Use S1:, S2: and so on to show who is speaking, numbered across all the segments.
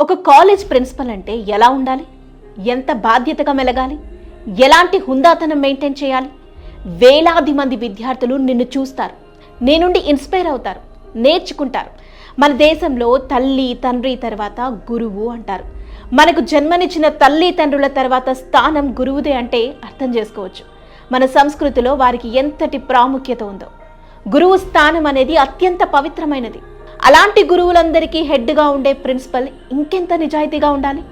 S1: ఒక college principal అంటే ఎలా ఉండాలి? ఎంత బాధ్యతగా మెలగాలి? ఎలాంటి హుందాతనం మెయింటైన్ చేయాలి? వేలాది మంది విద్యార్థులు నిన్ను చూస్తారు. నీ నుండి ఇన్స్పైర్ అవుతారు. నేర్చుకుంటారు. మన దేశంలో తల్లి తండ్రి తర్వాత గురువు అంటారు. మనకు జన్మనిచ్చిన తల్లి తండ్రుల తర్వాత స్థానం గురువుదే అంటే అర్థం చేసుకోవచ్చు. మన సంస్కృతిలో వారికి ఎంతటి ప్రాముఖ్యత ఉందో. గురువు స్థానం అనేది అత్యంత పవిత్రమైనది. అలాంటి గురువులందరికీ హెడ్గా ఉండే ప్రిన్సిపల్ ఇంకెంత నిజాయితీగా ఉండాలి?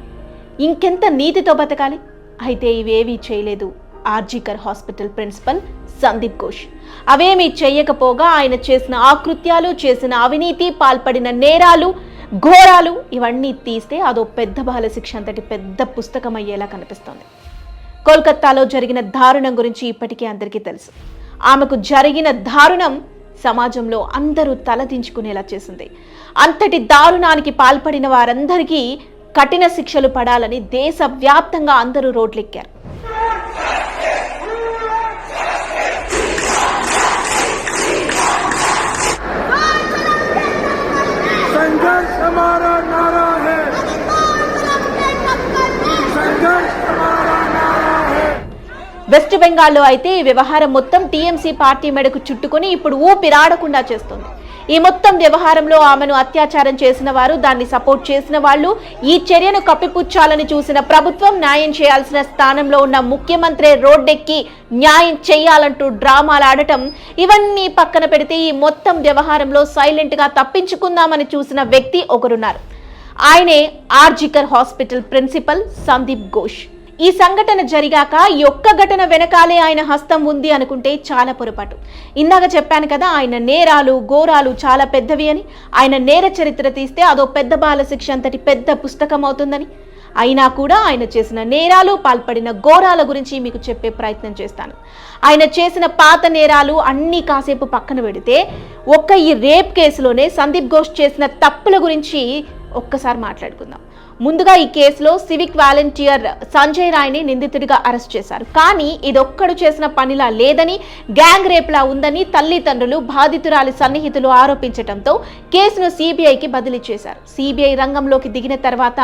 S1: ఇంకెంత నీతితో బతకాలి? అయితే ఇవేవీ చేయలేదు. RG Kar hospital principal Sandeep Ghosh. అవేమీ చేయకపోగా ఆయన చేసిన ఆకృత్యాలు చేసిన అవినీతి పాల్పడిన నేరాలు ఘోరాలు ఇవన్నీ తీస్తే అదో పెద్ద బాల శిక్ష అంతటి పెద్ద పుస్తకం అయ్యేలా కనిపిస్తోంది. కోల్కత్తాలో జరిగిన దారుణం గురించి ఇప్పటికీ అందరికీ తెలుసు. ఆమెకు జరిగిన దారుణం సమాజంలో అందరూ తలదించుకునేలా చేసింది. అంతటి దారుణానికి పాల్పడిన వారందరికీ కఠిన శిక్షలు పడాలని దేశవ్యాప్తంగా అందరూ రోడ్లెక్కారు. వెస్ట్ బెంగాల్లో అయితే ఈ వ్యవహారం మొత్తం టీఎంసీ పార్టీ మెడకు చుట్టుకొని ఇప్పుడు ఊపిరాడకుండా చేస్తుంది. ఈ మొత్తం వ్యవహారంలో ఆమెను అత్యాచారం చేసిన వారు దాన్ని సపోర్ట్ చేసిన వాళ్ళు ఈ చర్యను కప్పిపుచ్చాలని చూసిన ప్రభుత్వం న్యాయం చేయాల్సిన స్థానంలో ఉన్న ముఖ్యమంత్రి రోడ్డెక్కి న్యాయం చేయాలంటూ డ్రామాలు ఆడటం ఇవన్నీ పక్కన పెడితే ఈ మొత్తం వ్యవహారంలో సైలెంట్గా తప్పించుకుందామని చూసిన వ్యక్తి ఒకరున్నారు. ఆయనే ఆర్జికర్ హాస్పిటల్ ప్రిన్సిపల్ సందీప్ ఘోష్. ఈ సంఘటన జరిగాక ఈ ఒక్క ఘటన వెనకాలే ఆయన హస్తం ఉంది అనుకుంటే చాలా పొరపాటు. ఇందాక చెప్పాను కదా ఆయన నేరాలు ఘోరాలు చాలా పెద్దవి అని. ఆయన నేర చరిత్ర తీస్తే అదో పెద్ద బాల శిక్ష అంతటి పెద్ద పుస్తకం అవుతుందని. అయినా కూడా ఆయన చేసిన నేరాలు పాల్పడిన ఘోరాల గురించి మీకు చెప్పే ప్రయత్నం చేస్తాను. ఆయన చేసిన పాత నేరాలు అన్నీ కాసేపు పక్కన పెడితే ఒక్క ఈ రేప్ కేసులోనే సందీప్ ఘోష్ చేసిన తప్పుల గురించి ఒక్కసారి మాట్లాడుకుందాం. ముందుగా ఈ కేసులో సివిక్ వాలంటీర్ సంజయ్ రాయ్ని నిందితుడిగా అరెస్ట్ చేశారు. కానీ ఇదొక్కడు చేసిన పనిలా లేదని గ్యాంగ్ రేప్లా ఉందని తల్లిదండ్రులు బాధితురాలి సన్నిహితులు ఆరోపించడంతో కేసును సిబిఐకి బదిలీ చేశారు. సిబిఐ రంగంలోకి దిగిన తర్వాత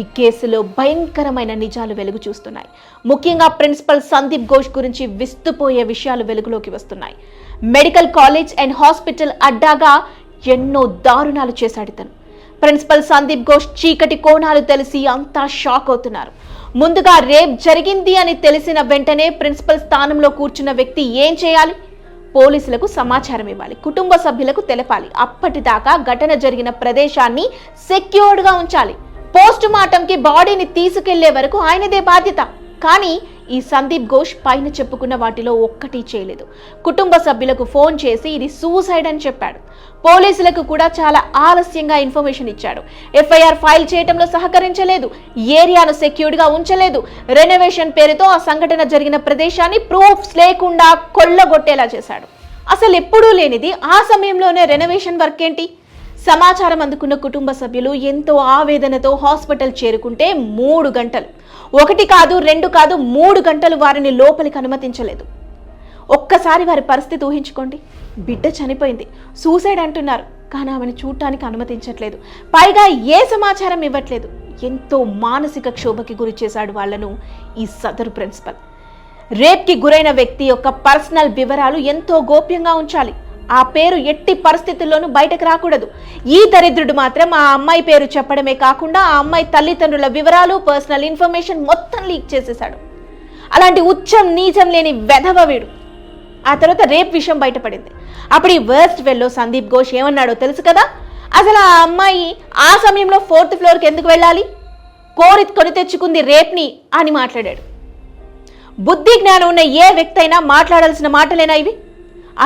S1: ఈ కేసులో భయంకరమైన నిజాలు వెలుగు చూస్తున్నాయి. ముఖ్యంగా ప్రిన్సిపల్ సందీప్ ఘోష్ గురించి విస్తుపోయే విషయాలు వెలుగులోకి వస్తున్నాయి. మెడికల్ కాలేజ్ అండ్ హాస్పిటల్ అడ్డాగా ఎన్నో దారుణాలు చేశాడు ఇతను ప్రిన్సిపల్ సందీప్ ఘోష్ చీకటి కోణాలు తెలిసి అంతా షాక్ అవుతున్నారు. ముందుగా రేప్ జరిగింది అని తెలిసిన వెంటనే ప్రిన్సిపల్ స్థానంలో కూర్చున్న వ్యక్తి ఏం చేయాలి? పోలీసులకు సమాచారం ఇవ్వాలి. కుటుంబ సభ్యులకు తెలపాలి. అప్పటిదాకా ఘటన జరిగిన ప్రదేశాన్ని సెక్యూర్డ్గా ఉంచాలి. పోస్ట్ మార్టంకి బాడీని తీసుకెళ్ళే వరకు ఆయనదే బాధ్యత. కానీ ఈ సందీప్ ఘోష్ పైన చెప్పుకున్న వాటిలో ఒక్కటి చేయలేదు. కుటుంబ సభ్యులకు ఫోన్ చేసి ఇది సూసైడ్ అని చెప్పాడు. పోలీసులకు కూడా చాలా ఆలస్యంగా ఇన్ఫర్మేషన్ ఇచ్చాడు. ఎఫ్ఐఆర్ ఫైల్ చేయడంలో సహకరించలేదు. ఏరియాను సెక్యూర్డ్గా ఉంచలేదు. రెనోవేషన్ పేరుతో ఆ సంఘటన జరిగిన ప్రదేశాన్ని ప్రూఫ్స్ లేకుండా కొల్లగొట్టేలా చేశాడు. అసలు ఎప్పుడూ లేనిది ఆ సమయంలోనే రెనోవేషన్ వర్క్ ఏంటి? సమాచారం అందుకున్న కుటుంబ సభ్యులు ఎంతో ఆవేదనతో హాస్పిటల్ చేరుకుంటే మూడు గంటలు. ఒకటి కాదు రెండు కాదు మూడు గంటలు వారిని లోపలికి అనుమతించలేదు. ఒక్కసారి వారి పరిస్థితి ఊహించుకోండి. బిడ్డ చనిపోయింది. సూసైడ్ అంటున్నారు కానీ ఆమెను చూడటానికి అనుమతించట్లేదు. పైగా ఏ సమాచారం ఇవ్వట్లేదు. ఎంతో మానసిక క్షోభకి గురి చేశాడు వాళ్ళను ఈ సదరు ప్రిన్సిపల్. రేప్కి గురైన వ్యక్తి యొక్క పర్సనల్ వివరాలు ఎంతో గోప్యంగా ఉంచాలి. ఆ పేరు ఎట్టి పరిస్థితుల్లోనూ బయటకు రాకూడదు. ఈ దరిద్రుడు మాత్రం ఆ అమ్మాయి పేరు చెప్పడమే కాకుండా ఆ అమ్మాయి తల్లిదండ్రుల వివరాలు పర్సనల్ ఇన్ఫర్మేషన్ మొత్తం లీక్ చేసేశాడు. అలాంటి ఉచ్చం నీచం లేని వెధవ వీడు. ఆ తర్వాత రేప్ విషయం బయటపడింది. అప్పుడు ఈ వర్స్ట్ వెల్లో సందీప్ ఘోష్ ఏమన్నాడో తెలుసు కదా? అసలు ఆ అమ్మాయి ఆ సమయంలో ఫోర్త్ ఫ్లోర్కి ఎందుకు వెళ్ళాలి? కోరి కొని తెచ్చుకుంది రేప్ని అని మాట్లాడాడు. బుద్ధి జ్ఞానం ఉన్న ఏ వ్యక్తి అయినా మాట్లాడాల్సిన మాటలేనా ఇవి?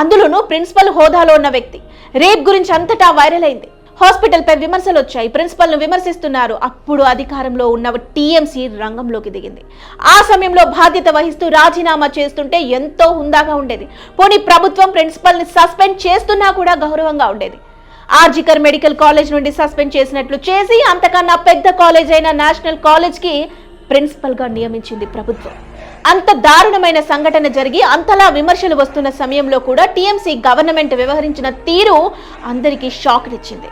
S1: అందులోనూ ప్రిన్సిపల్ హోదాలో ఉన్న వ్యక్తి. రేప్ గురించి అంతటా వైరల్ అయింది. హాస్పిటల్ పై విమర్శలు వచ్చాయి ప్రిన్సిపల్ను విమర్శిస్తున్నారు. అప్పుడు అధికారంలో ఉన్న టీఎంసీ రంగంలోకి దిగింది. ఆ సమయంలో బాధ్యత వహిస్తూ రాజీనామా చేస్తుంటే ఎంతో హుందాగా ఉండేది. పోనీ ప్రభుత్వం ప్రిన్సిపల్ని సస్పెండ్ చేస్తున్నా కూడా గౌరవంగా ఉండేది. ఆర్జికర్ మెడికల్ కాలేజ్ నుండి సస్పెండ్ చేసినట్లు చేసి అంతకన్నా పెద్ద కాలేజ్ అయిన నేషనల్ కాలేజ్కి ప్రిన్సిపల్గా నియమించింది ప్రభుత్వం. అంత దారుణమైన సంఘటన జరిగి అంతలా విమర్శలు వస్తున్న సమయంలో కూడా టీఎంసీ గవర్నమెంట్ వ్యవహరించిన తీరు అందరికీ షాక్ ఇచ్చింది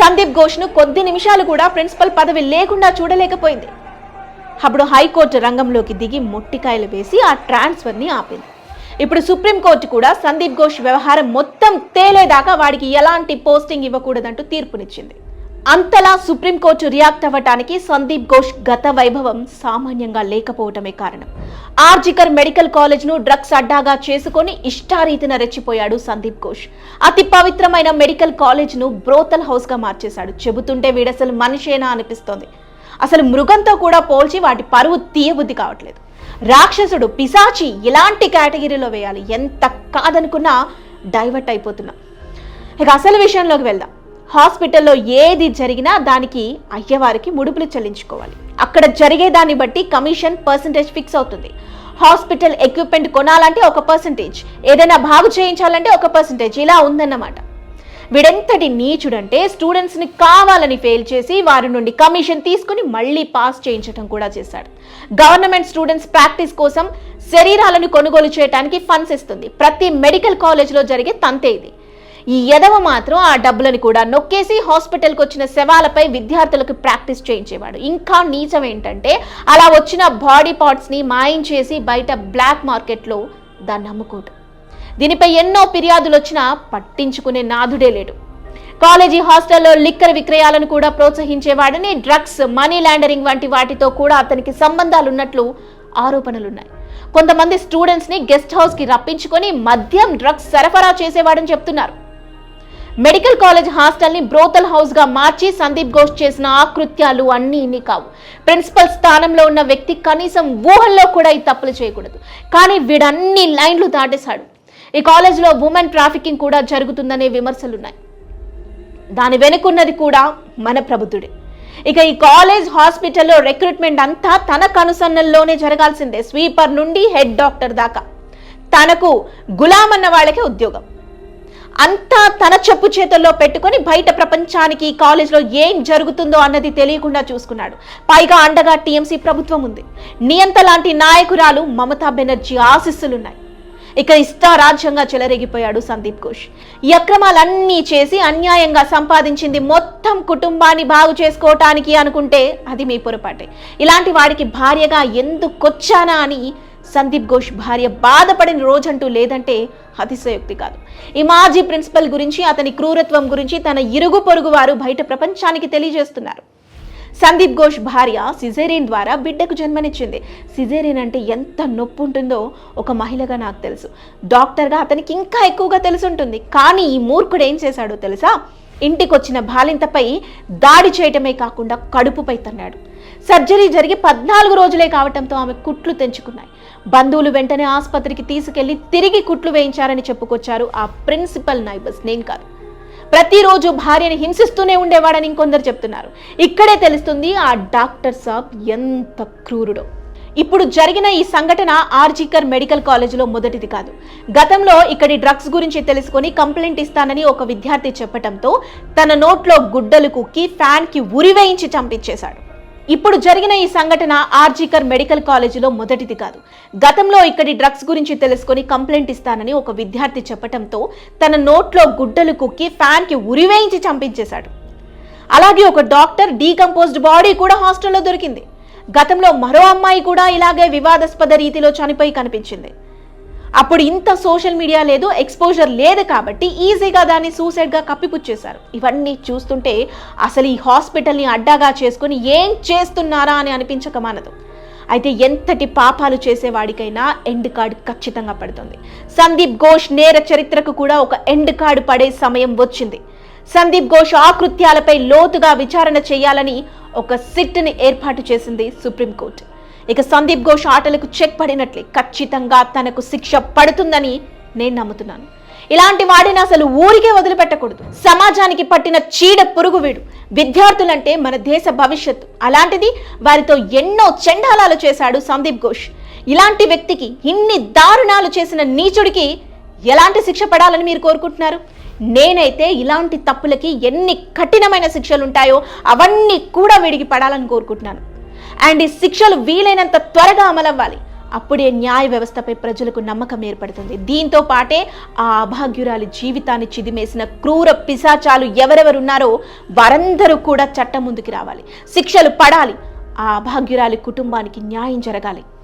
S1: సందీప్ ఘోష్ను కొద్ది నిమిషాలు కూడా ప్రిన్సిపల్ పదవి లేకుండా చూడలేకపోయింది. అప్పుడు హైకోర్టు రంగంలోకి దిగి మొట్టికాయలు వేసి ఆ ట్రాన్స్ఫర్ని ఆపింది. ఇప్పుడు సుప్రీంకోర్టు కూడా సందీప్ ఘోష్ వ్యవహారం మొత్తం తేలేదాకా వాడికి ఎలాంటి పోస్టింగ్ ఇవ్వకూడదంటూ తీర్పునిచ్చింది. అంతలా సుప్రీంకోర్టు రియాక్ట్ అవ్వటానికి సందీప్ ఘోష్ గత వైభవం సామాన్యంగా లేకపోవటమే కారణం. ఆర్జికర్ మెడికల్ కాలేజ్ను డ్రగ్స్ అడ్డాగా చేసుకొని ఇష్టారీతిన రెచ్చిపోయాడు సందీప్ ఘోష్. అతి పవిత్రమైన మెడికల్ కాలేజ్ను బ్రోతల్ హౌస్గా మార్చేశాడు. చెబుతుంటే వీడసలు మనిషేనా అనిపిస్తోంది. అసలు మృగంతో కూడా పోల్చి వాటి పరువు తీయబుద్ధి కావట్లేదు. రాక్షసుడు పిశాచి ఇలాంటి కేటగిరీలో వేయాలి. ఎంత కాదనుకున్నా డైవర్ట్ అయిపోతున్నా. ఇక అసలు విషయంలోకి వెళ్దాం. హాస్పిటల్లో ఏది జరిగినా దానికి అయ్యవారికి ముడుపులు చెల్లించుకోవాలి. అక్కడ జరిగే దాన్ని బట్టి కమిషన్ పర్సంటేజ్ ఫిక్స్ అవుతుంది. హాస్పిటల్ ఎక్విప్మెంట్ కొనాలంటే ఒక పర్సంటేజ్. ఏదైనా బాగు చేయించాలంటే ఒక పర్సంటేజ్. ఇలా ఉందన్నమాట. వీడెంతటి నీచుడంటే స్టూడెంట్స్ని కావాలని ఫెయిల్ చేసి వారి నుండి కమిషన్ తీసుకుని మళ్ళీ పాస్ చేయించడం కూడా చేశాడు. గవర్నమెంట్ స్టూడెంట్స్ ప్రాక్టీస్ కోసం శరీరాలను కొనుగోలు చేయడానికి ఫండ్స్ ఇస్తుంది. ప్రతి మెడికల్ కాలేజ్లో జరిగే తంతే ఇది. ఈ ఎదవ మాత్రం ఆ డబ్బులను కూడా నొక్కేసి హాస్పిటల్కి వచ్చిన శవాలపై విద్యార్థులకు ప్రాక్టీస్ చేయించేవాడు. ఇంకా నీచం ఏంటంటే అలా వచ్చిన బాడీ పార్ట్స్ని మాయం చేసి బయట బ్లాక్ మార్కెట్లో దాన్ని అమ్ముకోడు. దీనిపై ఎన్నో ఫిర్యాదులు వచ్చినా పట్టించుకునే నాథుడే లేడు. కాలేజీ హాస్టల్లో లిక్కర్ విక్రయాలను కూడా ప్రోత్సహించేవాడని డ్రగ్స్ మనీ లాండరింగ్ వంటి వాటితో కూడా అతనికి సంబంధాలున్నట్లు ఆరోపణలున్నాయి. కొంతమంది స్టూడెంట్స్ని గెస్ట్ హౌస్కి రప్పించుకొని మద్యం డ్రగ్స్ సరఫరా చేసేవాడని చెప్తున్నారు. మెడికల్ కాలేజ్ హాస్టల్ని బ్రోతల్ హౌస్గా మార్చి సందీప్ ఘోష్ చేసిన ఆకృత్యాలు అన్ని ఇన్ని కావు. ప్రిన్సిపల్ స్థానంలో ఉన్న వ్యక్తి కనీసం ఊహల్లో కూడా ఈ తప్పులు చేయకూడదు. కానీ వీడన్ని లైన్లు దాటేశాడు. ఈ కాలేజ్లో ఉమెన్ ట్రాఫికింగ్ కూడా జరుగుతుందనే విమర్శలున్నాయి. దాని వెనుకున్నది కూడా మన ప్రభుత్వుడే. ఇక ఈ కాలేజ్ హాస్పిటల్లో రిక్రూట్మెంట్ అంతా తన కనుసన్నల్లోనే జరగాల్సిందే. స్వీపర్ నుండి హెడ్ డాక్టర్ దాకా. తనకు గులాం అన్న వాళ్ళకే ఉద్యోగం. అంతా తన చెప్పు చేతుల్లో పెట్టుకొని బయట ప్రపంచానికి కాలేజ్లో ఏం జరుగుతుందో అన్నది తెలియకుండా చూసుకున్నాడు. పైగా అండగా టీఎంసీ ప్రభుత్వం ఉంది. నియంత లాంటి నాయకురాలు మమతా బెనర్జీ ఆశీస్సులున్నాయి. ఇక ఇష్టారాజ్యంగా చెలరేగిపోయాడు సందీప్ ఘోష్. ఈ అక్రమాలన్నీ చేసి అన్యాయంగా సంపాదించింది మొత్తం కుటుంబాన్ని బాగు చేసుకోవటానికి అనుకుంటే అది మీ పొరపాటే. ఇలాంటి వాడికి భార్యగా ఎందుకొచ్చానా అని సందీప్ ఘోష్ భార్య బాధపడిన రోజంటూ లేదంటే అతిశయోక్తి కాదు. ఈ మాజీ ప్రిన్సిపల్ గురించి అతని క్రూరత్వం గురించి తన ఇరుగు పొరుగు వారు బయట ప్రపంచానికి తెలియజేస్తున్నారు. సందీప్ ఘోష్ భార్య సిజేరియన్ ద్వారా బిడ్డకు జన్మనిచ్చింది. సిజేరియన్ అంటే ఎంత నొప్పి ఉంటుందో ఒక మహిళగా నాకు తెలుసు. డాక్టర్గా అతనికి ఇంకా ఎక్కువగా తెలుసుంటుంది. కానీ ఈ మూర్ఖుడు ఏం చేశాడో తెలుసా? ఇంటికొచ్చిన బాలింతపై దాడి చేయటమే కాకుండా కడుపుపై తన్నాడు. సర్జరీ జరిగి పద్నాలుగు రోజులే కావటంతో ఆమె కుట్లు తెంచుకున్నాయి. బంధువులు వెంటనే ఆసుపత్రికి తీసుకెళ్ళి తిరిగి కుట్లు వేయించారని చెప్పుకొచ్చారు ఆ ప్రిన్సిపల్ నైబర్స్. నేను కాదు. ప్రతిరోజు భార్యని హింసిస్తూనే ఉండేవాడని ఇంకొందరు చెప్తున్నారు. ఇక్కడే తెలుస్తుంది ఆ డాక్టర్ సాబ్ ఎంత క్రూరుడో. ఇప్పుడు జరిగిన ఈ సంఘటన ఆర్జికర్ మెడికల్ కాలేజీలో మొదటిది కాదు. గతంలో ఇక్కడి డ్రగ్స్ గురించి తెలుసుకొని కంప్లైంట్ ఇస్తానని ఒక విద్యార్థి చెప్పటంతో తన నోట్లో గుడ్డలు కుక్కి ఫ్యాన్కి ఉరివేయించి చంపించేశాడు. ఇప్పుడు జరిగిన ఈ సంఘటన ఆర్జికర్ మెడికల్ కాలేజీలో మొదటిది కాదు. గతంలో ఇక్కడి డ్రగ్స్ గురించి తెలుసుకొని కంప్లైంట్ ఇస్తానని ఒక విద్యార్థి చెప్పటంతో తన నోట్లో గుడ్డలు కుక్కి ఫ్యాన్కి ఉరివేయించి చంపించేశాడు. అలాగే ఒక డాక్టర్ డీకంపోజ్డ్ బాడీ కూడా హాస్టల్లో దొరికింది. గతంలో మరో అమ్మాయి కూడా ఇలాగే వివాదాస్పద రీతిలో చనిపోయి కనిపించింది. అప్పుడు ఇంత సోషల్ మీడియా లేదు ఎక్స్పోజర్ లేదు కాబట్టి ఈజీగా దాన్ని సూసైడ్గా కప్పిపుచ్చేశారు. ఇవన్నీ చూస్తుంటే అసలు ఈ హాస్పిటల్ని అడ్డాగా చేసుకుని ఏం చేస్తున్నారా అని అనిపించక మానదు. అయితే ఎంతటి పాపాలు చేసేవాడికైనా ఎండ్ కార్డ్ ఖచ్చితంగా పడుతుంది. సందీప్ ఘోష్ నేర చరిత్రకు కూడా ఒక ఎండ్ కార్డు పడే సమయం వచ్చింది. సందీప్ ఘోష్ ఆకృత్యాలపై లోతుగా విచారణ చేయాలని ఒక సిట్ని ఏర్పాటు చేసింది సుప్రీంకోర్టు ఇక సందీప్ ఘోష్ ఆటలకు చెక్ పడినట్లే ఖచ్చితంగా తనకు శిక్ష పడుతుందని నేను నమ్ముతున్నాను. ఇలాంటి వాడిని అసలు ఊరికే వదిలిపెట్టకూడదు. సమాజానికి పట్టిన చీడ పురుగు వీడు. విద్యార్థులంటే మన దేశ భవిష్యత్తు. అలాంటిది వారితో ఎన్నో చెండాలాలు చేశాడు సందీప్ ఘోష్. ఇలాంటి వ్యక్తికి ఇన్ని దారుణాలు చేసిన నీచుడికి ఎలాంటి శిక్ష పడాలని మీరు కోరుకుంటున్నారు? నేనైతే ఇలాంటి తప్పులకి ఎన్ని కఠినమైన శిక్షలు ఉంటాయో అవన్నీ కూడా వీడికి పడాలని కోరుకుంటున్నాను. అండ్ ఈ శిక్షలు వీలైనంత త్వరగా అమలవ్వాలి. అప్పుడే న్యాయ వ్యవస్థపై ప్రజలకు నమ్మకం ఏర్పడుతుంది. దీంతో పాటే ఆ అభాగ్యురాలి జీవితాన్ని చిదిమేసిన క్రూర పిశాచాలు ఎవరెవరున్నారో వారందరూ కూడా చట్టం ముందుకు రావాలి. శిక్షలు పడాలి. ఆ అభాగ్యురాలి కుటుంబానికి న్యాయం జరగాలి.